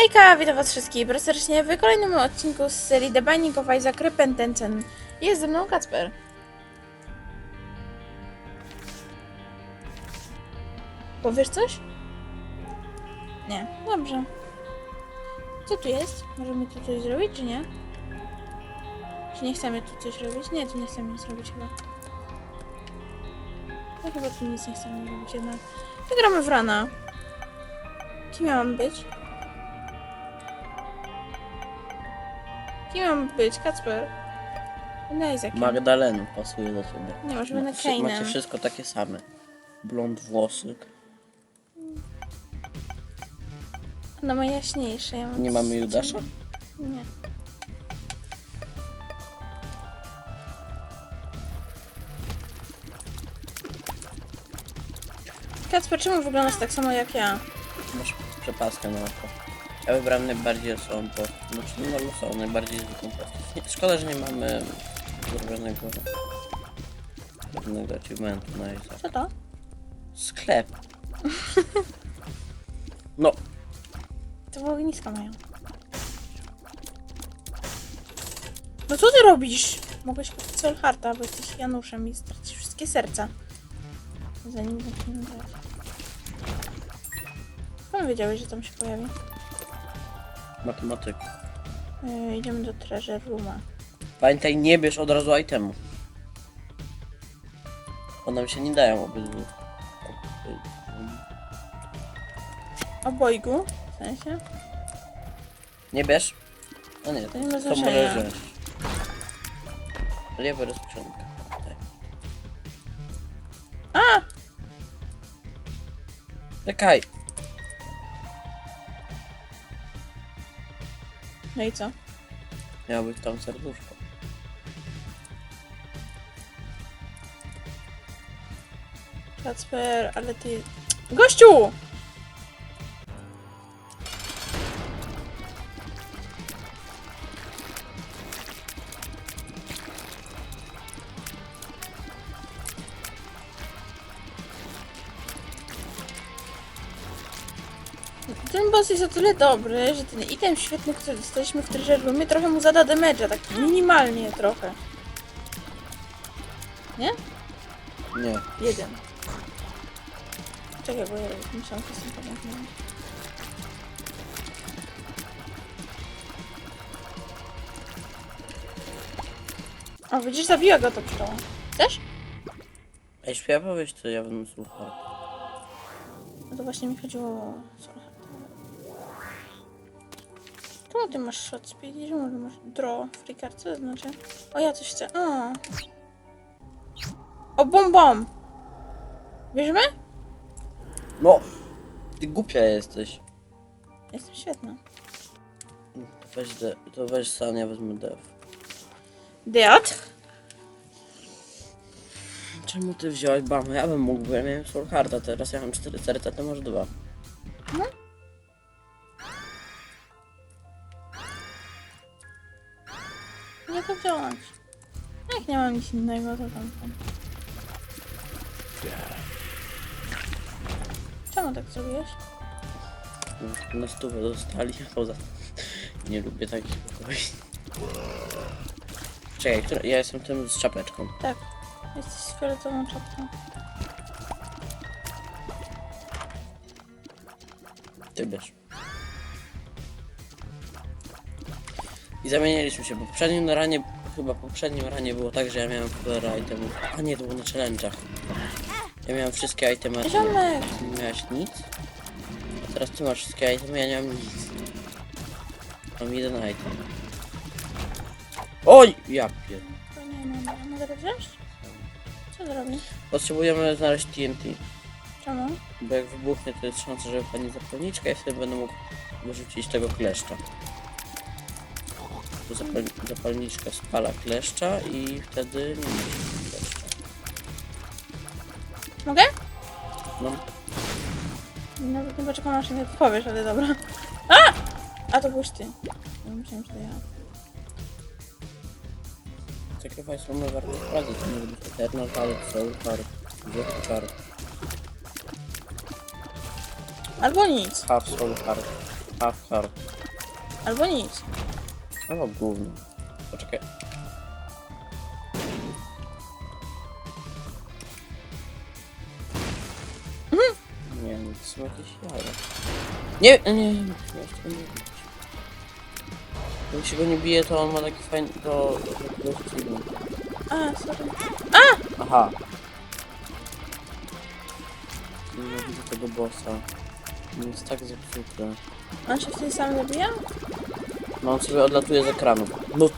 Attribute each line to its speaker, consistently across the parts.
Speaker 1: Hejka, witam was wszystkich bardzo serdecznie w kolejnym odcinku z serii The Binding of Isaac Repentanten. Jest ze mną Kacper. Powiesz coś? Nie, dobrze. Co tu jest? Możemy tu coś zrobić, czy nie? Czy nie chcemy tu coś robić? Nie, tu nie chcemy nic robić chyba. No chyba tu nic nie chcemy robić jednak. Wygramy w rana. Kim ja mam być? Kim mam być? Kacper? Na Isaaciem.
Speaker 2: Magdalenu pasuje do ciebie.
Speaker 1: Nie, możemy na
Speaker 2: Macie, macie wszystko takie same. Blond włosy.
Speaker 1: No ma jaśniejsze. Ja mam
Speaker 2: Nie mamy Judasza?
Speaker 1: Nie. Kacper, czemu wyglądasz tak samo jak ja?
Speaker 2: Masz przepaskę na oko. Ja wybrałem najbardziej losowy, bo... Znaczy no losową, najbardziej zwykłą postać. Nie, szkoda, że nie mamy zrobionego... Pewnego achievementu na Isaac.
Speaker 1: Co to?
Speaker 2: Sklep. No,
Speaker 1: To w ognisko mają. No co ty robisz? Mogłeś kupić Solharta, bo jesteś Januszem i stracisz wszystkie serca. Zanim zaczniemy grać. Skąd wiedziałeś, że tam się pojawi?
Speaker 2: Matematyka.
Speaker 1: Yy, idziemy do Treasure Rooma.
Speaker 2: Pamiętaj, nie bierz od razu itemu. Bo nam się nie dają obydwu.
Speaker 1: Obojgu? W sensie?
Speaker 2: Nie bierz? No nie,
Speaker 1: To
Speaker 2: to,
Speaker 1: nie ma
Speaker 2: to
Speaker 1: znaczenia.
Speaker 2: możesz wziąć. Biorę skrzynkę. Tak.
Speaker 1: A!
Speaker 2: Czekaj.
Speaker 1: No i co?
Speaker 2: Miało być tam serduszko.
Speaker 1: Kacper, ale ty... Gościu! Ten boss jest o tyle dobry, że ten item świetny, który dostaliśmy w Treasure Roomie, trochę mu zada damage'a, tak minimalnie trochę. Nie?
Speaker 2: Nie.
Speaker 1: Jeden. Czekaj, bo ja musiałam to sobie pamiętać. O, widzisz, zabiła go to pszczoła. Chcesz?
Speaker 2: Ej, śpiewasz, to ja bym słuchał.
Speaker 1: No to właśnie mi chodziło o... Czemu ty masz shot speed? Czemu ty masz draw flicker? Co to znaczy? O, ja coś chcę. O, o bom bom! Bierzemy?
Speaker 2: No! Ty głupia jesteś.
Speaker 1: Jestem świetna.
Speaker 2: Weź de, to weź san, ja wezmę dev.
Speaker 1: Dead?
Speaker 2: Czemu ty wziąłeś bamę? Ja bym mógł, bo ja miałem soul harda, teraz ja mam 4 serca, ty masz 2.
Speaker 1: Nie Mam nic innego, to tam. Czemu tak zrobiłeś?
Speaker 2: Na stówę dostali, poza nie lubię takich pokoi. Czekaj, która, ja jestem tym z czapeczką.
Speaker 1: Tak. Jesteś z fioletową czapką.
Speaker 2: Ty bierz. I zamieniliśmy się, bo w poprzednim ranie, chyba poprzednim ranie było tak, że ja miałem cholera itemów. A nie, to było na challenge'ach. Ja miałem wszystkie itemy, a ty
Speaker 1: Ziomek!
Speaker 2: nie miałeś nic. A teraz ty masz wszystkie itemy, ja nie mam nic. Mam jeden item. Oj! Ja pier...
Speaker 1: To nie mam. A Mogę to wziąć? Co zrobię?
Speaker 2: Potrzebujemy znaleźć TNT.
Speaker 1: Czemu?
Speaker 2: Bo jak wybuchnie, to jest szansa, że wypadnie zapalniczka i wtedy będę mógł wyrzucić tego kleszcza. To zapal zapalniczka spala kleszcza i wtedy nie ma kleszcza.
Speaker 1: Mogę?
Speaker 2: No,
Speaker 1: Nawet nie poczekam aż mnie powiesz, ale dobra. A! A to byłeś ty. Ja myślałem, że to ja.
Speaker 2: takie państwo my warto sprawdzić. To może być Eternal Card, Soul Card,
Speaker 1: Albo nic.
Speaker 2: Half Soul Card. Half.
Speaker 1: Albo nic.
Speaker 2: Albo gówno. Poczekaj. Nie, no to są jakieś jaja. Nie, nie, nie, nie, nie bić. Jak się go nie bije, to on ma taki fajny, to... to, to film.
Speaker 1: A, sorry.
Speaker 2: Aha. Nie widzę tego bossa. On jest tak zepsuty.
Speaker 1: On się wtedy sam zabija?
Speaker 2: No on sobie odlatuje z ekranu. No.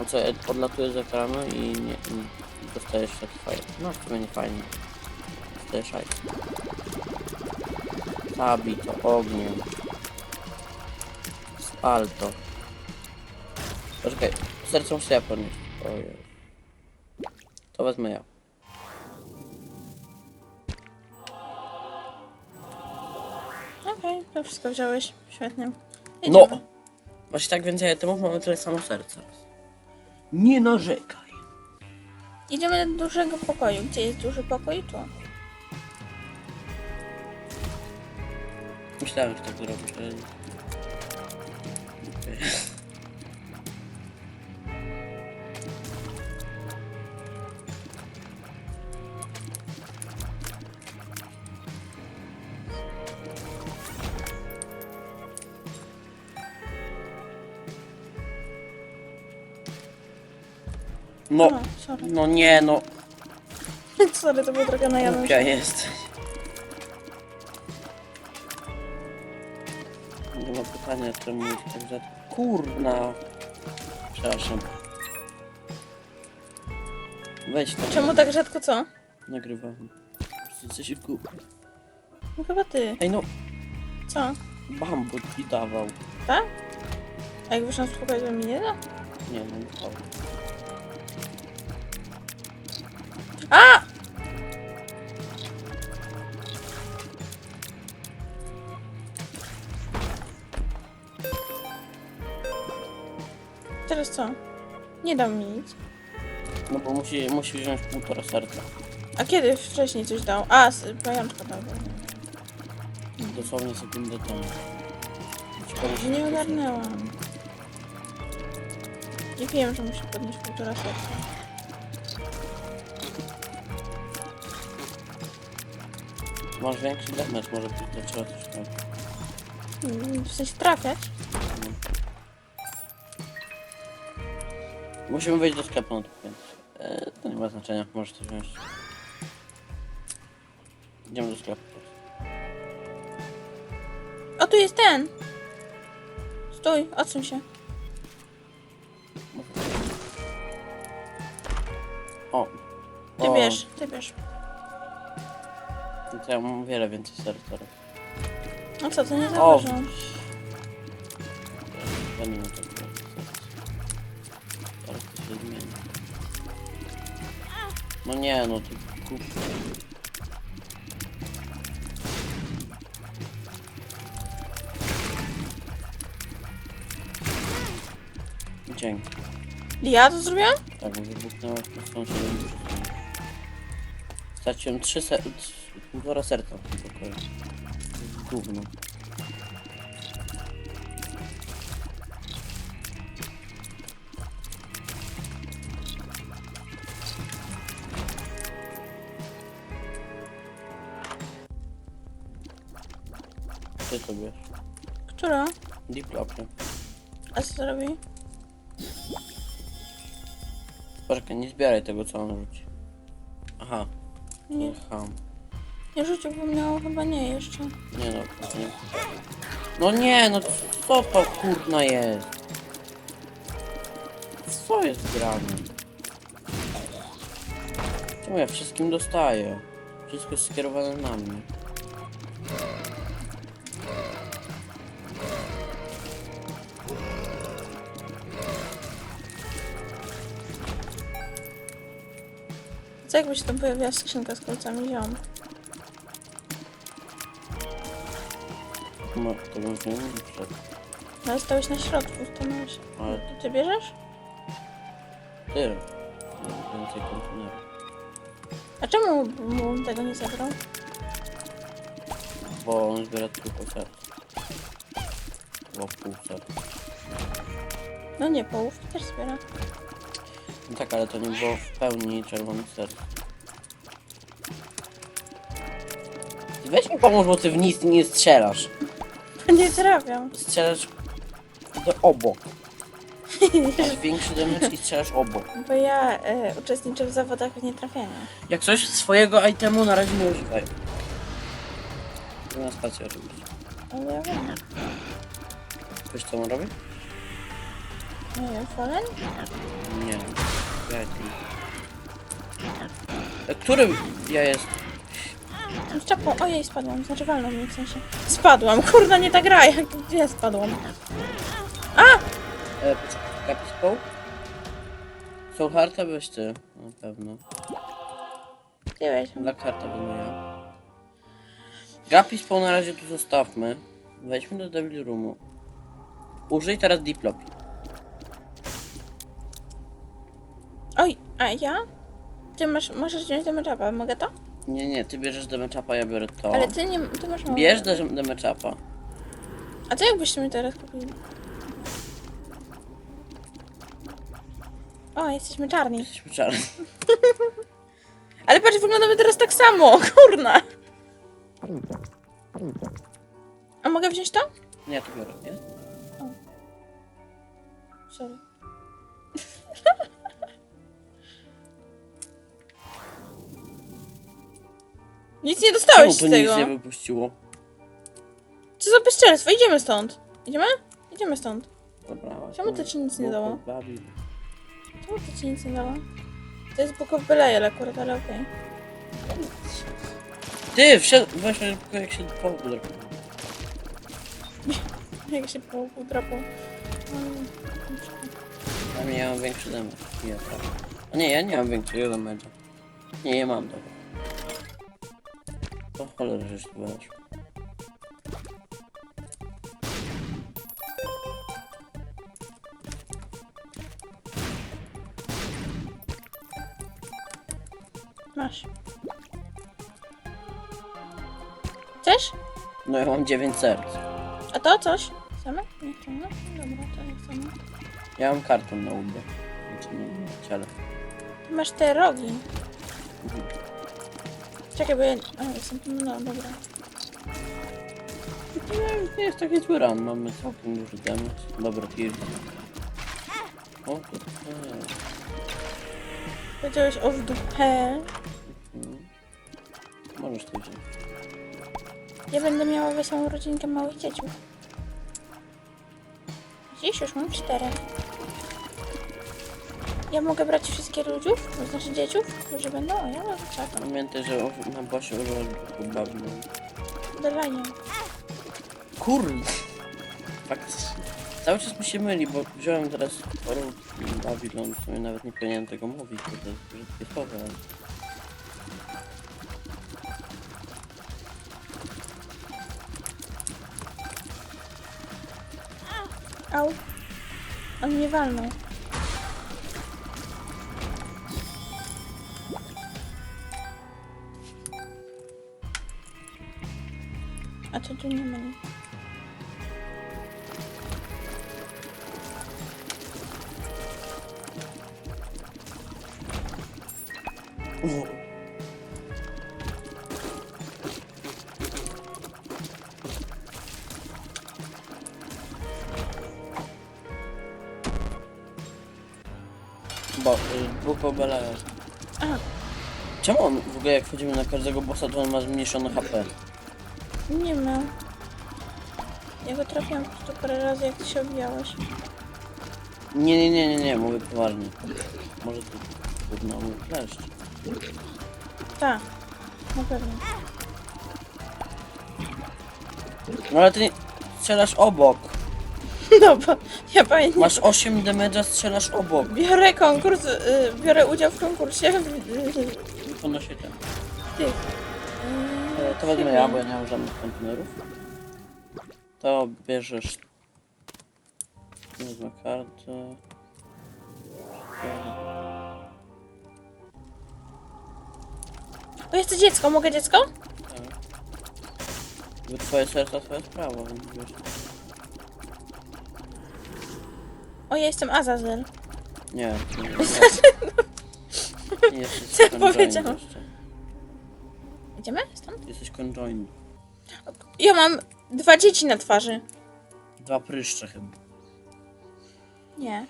Speaker 2: On sobie odlatuje z ekranu i nie... I dostajesz taki fajny. No w sumie nie fajnie. Dostajesz hajs. Zabij to ogniem. Spal to. Poczekaj, serce muszę ja podnieść. Ojej. To wezmę ja.
Speaker 1: Okej, to wszystko wziąłeś. Świetnie.
Speaker 2: No! Właśnie tak więcej itemów mamy tyle samo serca. Nie narzekaj.
Speaker 1: Idziemy do dużego pokoju. Gdzie jest duży pokój? Tu.
Speaker 2: Myślałem, że tak zrobisz, ale... No,
Speaker 1: O, sorry.
Speaker 2: no nie, no.
Speaker 1: sorry, to było trochę na Janusz.
Speaker 2: Głupia jesteś. Nie ma pytania, czemu tak rzadko. Kurna. Przepraszam. Weź to.
Speaker 1: Czemu tak rzadko co?
Speaker 2: Nagrywam. Coś się ku...
Speaker 1: No chyba ty.
Speaker 2: Ej no,
Speaker 1: Co?
Speaker 2: bambut mi dawał.
Speaker 1: Tak? A jak wyszłam z pokoju, to mi nie da?
Speaker 2: Nie no, nie dawał.
Speaker 1: A! Teraz co? Nie dał mi nic.
Speaker 2: No bo musi, musi wziąć półtora serca.
Speaker 1: A kiedy wcześniej coś dał? A, s- pajączka dał.
Speaker 2: Dosłownie sekundę temu. Szkoda, że
Speaker 1: Nie ogarnęłam. Nie wiem, że musi podnieść półtora serca.
Speaker 2: Masz większy damage, może być to trzeba coś tam.
Speaker 1: Mm, W sensie trafiać?
Speaker 2: Musimy wejść do sklepu więc e, to nie ma znaczenia, możesz to wziąć. Idziemy do sklepu.
Speaker 1: O, tu jest ten! Stój, odsuń się.
Speaker 2: O!
Speaker 1: Ty
Speaker 2: o,
Speaker 1: bierz, ty bierz.
Speaker 2: To ja mam wiele więcej serc teraz.
Speaker 1: No co, to nie
Speaker 2: O!
Speaker 1: zauważyłam.
Speaker 2: To to się zmieni. No nie, no ty kup. Dzięki.
Speaker 1: Ja to zrobiłam?
Speaker 2: Tak, wybuchnęła w się Straciłem. Półtora serca jest Gówno. Ty to wiesz.
Speaker 1: Która?
Speaker 2: Diplopy.
Speaker 1: A co to robi?
Speaker 2: Poczekaj, nie zbieraj tego co on rzuci. Aha,
Speaker 1: Nie,
Speaker 2: ham.
Speaker 1: Nie bo miało chyba nie jeszcze.
Speaker 2: Nie no, nie. No nie, no co to kurna jest? Co jest grane? Czemu ja wszystkim dostaję? Wszystko jest skierowane na mnie.
Speaker 1: Co jakby się tam pojawiła skrzynka z kolcami ziom?
Speaker 2: No, to bym nie mówił przed.
Speaker 1: No ale stałeś na środku, stanąłeś.
Speaker 2: Ale
Speaker 1: To ty bierzesz?
Speaker 2: ty. Mam Więcej kontenerów.
Speaker 1: A czemu mu tego nie zabrał?
Speaker 2: Bo on zbiera tylko serce. chyba pół serca.
Speaker 1: No nie, połów też zbiera.
Speaker 2: No tak, ale to nie było w pełni czerwony serc. Ty Weź mi pomóż, bo ty w nic nie strzelasz.
Speaker 1: Nie trafiam.
Speaker 2: Strzelasz do obok. Masz większy damage i strzelasz obok.
Speaker 1: Bo ja e, uczestniczę w zawodach nie trafiania.
Speaker 2: Jak coś swojego itemu na razie nie używaj. Na spację oczywiście.
Speaker 1: Ale ja wiem.
Speaker 2: Wiesz co on robi?
Speaker 1: Nie wiem, Fallen?
Speaker 2: Nie. Ja jestem. E, Którym ja jest?
Speaker 1: Z czapą. Ojej, spadłam. Znaczy walną mnie w sensie. Spadłam. Kurna, nie ta gra. Jak, ja spadłam?
Speaker 2: E, Kapispoł? Soul Hearta weź ty. Na pewno.
Speaker 1: Gdzie weź?
Speaker 2: Black Hearta będę ja. Gapispoł na razie tu zostawmy. Wejdźmy do Devil Roomu. Użyj teraz Diplopi.
Speaker 1: Oj, a ja? Ty masz, możesz wziąć demeczapa. Mogę to?
Speaker 2: Nie, nie, ty bierzesz Demechapa, ja biorę to.
Speaker 1: Ale ty nie... Ty masz mało.
Speaker 2: Bierz Demechapa.
Speaker 1: A co jakbyście mi teraz kupili? O, jesteśmy czarni.
Speaker 2: Jesteśmy czarni.
Speaker 1: Ale patrz, wyglądamy teraz tak samo. Kurna. A mogę wziąć to?
Speaker 2: Nie, to biorę, nie?
Speaker 1: Sorry. Nic nie
Speaker 2: Czemu
Speaker 1: dostałeś z
Speaker 2: to
Speaker 1: tego.
Speaker 2: nic nie wypuściło?
Speaker 1: Co za bezczelstwo? Idziemy stąd. Idziemy? Idziemy stąd.
Speaker 2: Dobra,
Speaker 1: Czemu to ci nic nie dało?
Speaker 2: Babel.
Speaker 1: Czemu to ci nic nie dało? To jest Book of Belial akurat, ale okej.
Speaker 2: Ty, wszedł, właśnie tylko jak się po drapie.
Speaker 1: Jak się po drapą. Mm,
Speaker 2: A ja mam większy damage. Nie, tak. A nie, ja nie mam większego damage'a. Nie, ja mam, dobra. To cholera, żeś tu weszł.
Speaker 1: Masz. Chcesz?
Speaker 2: No ja mam 9 serc.
Speaker 1: A to coś? Chcemy? Nie chcemy? Dobra, to nie chcemy.
Speaker 2: Ja mam karton na łbie. Znaczy nie, nie, ciele.
Speaker 1: Ty masz te rogi.
Speaker 2: Mhm.
Speaker 1: Czekaj, bo ja... A, jestem... No, dobra.
Speaker 2: Nie, nie jest taki zły run, mamy całkiem duży damage. Dobra, pierdol. O, to...
Speaker 1: Powiedziałeś o w dupę.
Speaker 2: mm. Możesz to wziąć.
Speaker 1: Ja będę miała wesołą rodzinkę małych dzieciów. Dziś już mam cztery. Ja mogę brać wszystkie ludziów? To znaczy dzieciów, którzy będą? O, ja mam czekam.
Speaker 2: Pamiętaj, że o- na bosie tylko Babylon.
Speaker 1: Dawaj.
Speaker 2: Kurde! Faktycznie. Cały czas mi się myli, bo wziąłem teraz sporo Babylon, w sumie nawet nie powinienem tego mówić, bo to jest brzydkie słowo, ale...
Speaker 1: Au. On mnie walnął. A to tu nie ma nic.
Speaker 2: Bo, y, Book of Belial.
Speaker 1: A,
Speaker 2: Czemu on w ogóle jak wchodzimy na każdego bossa, to on ma zmniejszone HP?
Speaker 1: Nie ma. Ja go trafiłam po prostu parę razy, jak ty się obijałeś.
Speaker 2: Nie, nie, nie, nie, nie, mówię poważnie. Może to trudno mój kleszcz.
Speaker 1: Tak, na pewno.
Speaker 2: No ale ty nie... strzelasz obok.
Speaker 1: No bo ja pamiętam.
Speaker 2: Masz 8 damage'a, strzelasz obok.
Speaker 1: Biorę konkurs, y, biorę udział w konkursie. y, y,
Speaker 2: Ponosi ten.
Speaker 1: Tych.
Speaker 2: To wezmę ja, bo ja nie mam żadnych kontenerów. To bierzesz... Wezmę kartę.
Speaker 1: O, jest to dziecko, mogę dziecko?
Speaker 2: Wy twoje serca, twoja sprawa, więc wiesz.
Speaker 1: O, ja jestem Azazel.
Speaker 2: Nie, nie. nie
Speaker 1: powiedziałam?
Speaker 2: jeszcze.
Speaker 1: Idziemy stąd?
Speaker 2: Jesteś conjoined.
Speaker 1: Ja mam dwa dzieci na twarzy.
Speaker 2: Dwa pryszcze chyba.
Speaker 1: Nie.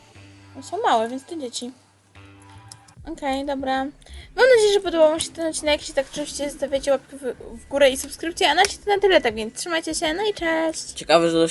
Speaker 1: One są małe, więc to dzieci. Okej, dobra. Mam nadzieję, że podobał Wam się ten odcinek. Jeśli tak, oczywiście zostawiacie łapkę w, w górę i subskrypcję. A na dzisiaj to na tyle, tak więc trzymajcie się, no i cześć!
Speaker 2: Ciekawe, że